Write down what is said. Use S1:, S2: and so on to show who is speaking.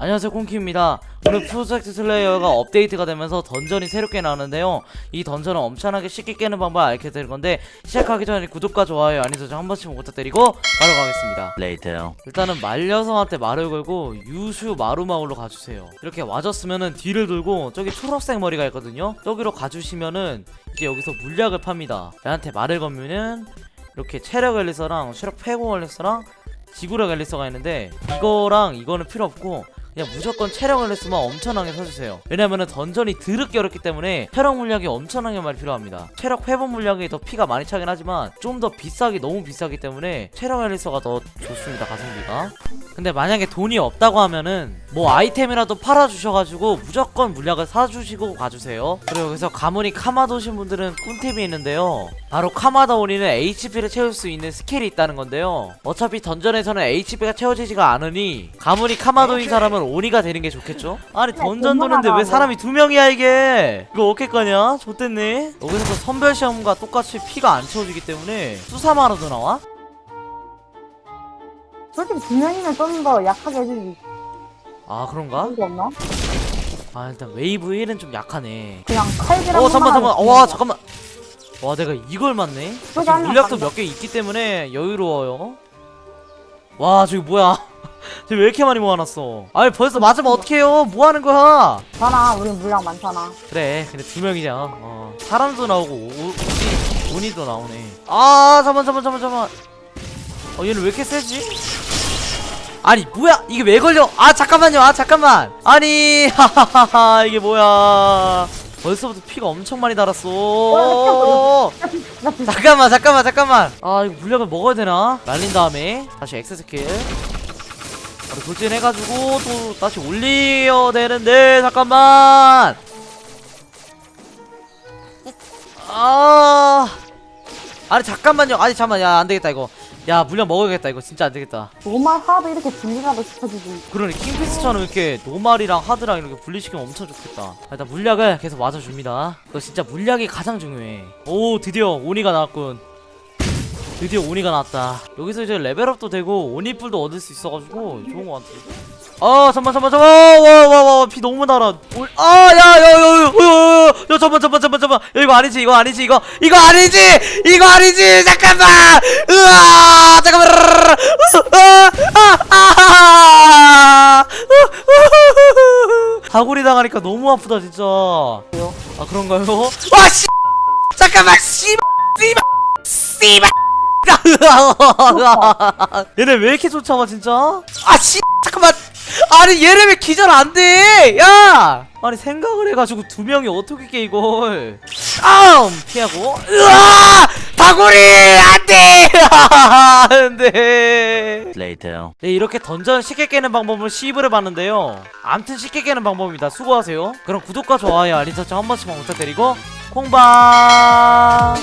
S1: 안녕하세요 콩키입니다. 오늘 프로젝트 슬레이어가 업데이트가 되면서 던전이 새롭게 나오는데요. 이 던전을 엄청나게 쉽게 깨는 방법을 알게 될 건데 시작하기 전에 구독과 좋아요 알림 설정 한 번씩 부탁드리고 바로 가겠습니다.
S2: Later.
S1: 일단은 말려성한테 말을 걸고 유슈 마루마을로 가주세요. 이렇게 와줬으면은 뒤를 돌고 저기 초록색 머리가 있거든요. 저기로 가주시면은 이제 여기서 물약을 팝니다. 얘한테 말을 걸면은 이렇게 체력 엘리서랑 체력 패공 엘리서랑 지구력 엘리서가 있는데 이거랑 이거는 필요 없고 그냥 무조건 체력 엘리스만 엄청나게 사주세요. 왜냐면은 던전이 드럽게 어렵기 때문에 체력 물약이 엄청나게 많이 필요합니다. 체력 회복 물약이 더 피가 많이 차긴 하지만 좀 더 비싸기 너무 비싸기 때문에 체력 엘리서가 더 좋습니다 가성비가 근데 만약에 돈이 없다고 하면은 뭐 아이템이라도 팔아주셔가지고 무조건 물약을 사주시고 가주세요. 그리고 여기서 가문이 카마도 오신 분들은 꿀팁이 있는데요. 바로 카마다 오리는 HP를 채울 수 있는 스킬이 있다는 건데요. 어차피 던전에서는 HP가 채워지지가 않으니 가문이 카마도인 사람은 오니가 되는 게 좋겠죠? 아니 던전 도는데 왜 사람이 두 명이야 이게? 이거 어깨 거냐? 좋댔네. 여기서 선별 시험과 똑같이 피가 안 채워지기 때문에 수사마로도 나와?
S3: 솔직히 두 명이면 좀 더 약하게 해주지.
S1: 아 그런가?
S3: 거 없나?
S1: 아 일단 웨이브 1은 좀 약하네
S3: 그냥 칼질한
S1: 어 잠깐
S3: 하면
S1: 와 잠깐만 와 내가 이걸 맞네
S3: 저기
S1: 지금 물약도. 몇 개 있기 때문에 여유로워요 와 저기 뭐야 저기 왜 이렇게 많이 모아놨어 아니 벌써 맞으면 어떡해요 뭐하는 거야.
S3: 많아. 우리 물량 많잖아.
S1: 그래 근데 두 명이잖아 어 사람도 나오고 돈이도 나오네 아 잠만 잠만 잠만 잠만 어 얘는 왜 이렇게 세지? 아니 뭐야? 이게 왜 걸려? 아 잠깐만요. 아 잠깐만. 아니 하하하하 이게 뭐야? 벌써부터 피가 엄청 많이 달았어. 잠깐만 잠깐만 잠깐만. 아 이거 물약을 먹어야 되나? 날린 다음에 다시 엑스 스킬. 바로 돌진해가지고 또 다시 올려야 되는데 잠깐만. 아. 아니 잠깐만요. 아니 잠깐만 야 안되겠다 이거 야 물량 먹어야겠다. 이거 진짜 안되겠다.
S3: 노말 하도 이렇게 분리라도 시켜주지.
S1: 그러니 킹피스처럼 이렇게 노말이랑 하드랑 이렇게 분리시키면 엄청 좋겠다. 아, 일단 물약을 계속 맞아줍니다. 이거 진짜 물약이 가장 중요해. 오 드디어 오니가 나왔군. 드디어 오니가 나왔다. 여기서 이제 레벨업도 되고 오니뿔도 얻을 수 있어가지고 좋은 것 같아 아 잠만 잠만 잠만. 와와와 피 너무 달아. 아야야야야야 잠만 잠만 잠만 잠만. 야 이거 아니지 이거 아니지 이거. 이거 아니지 이거 아니지. 잠깐만. 으아 잠깐만. 아, 다구리 당하니까 너무 아프다 진짜. 아 그런가요? 와씨. 잠깐만 씨발 씨발 씨발. 얘네 왜 이렇게 쫓아와 진짜? 아씨 잠깐만 아니 얘네 왜 기절 안 돼? 야! 아니 생각을 해가지고 두 명이 어떻게 깨 이걸? 아 피하고. 으아! 다구리! 안돼! 안돼.
S2: Later.
S1: 네 이렇게 던전 쉽게 깨는 방법을 시입을 해봤는데요. 암튼 쉽게 깨는 방법입니다. 수고하세요. 그럼 구독과 좋아요 알림 설정 한 번씩만 부탁드리고 콩방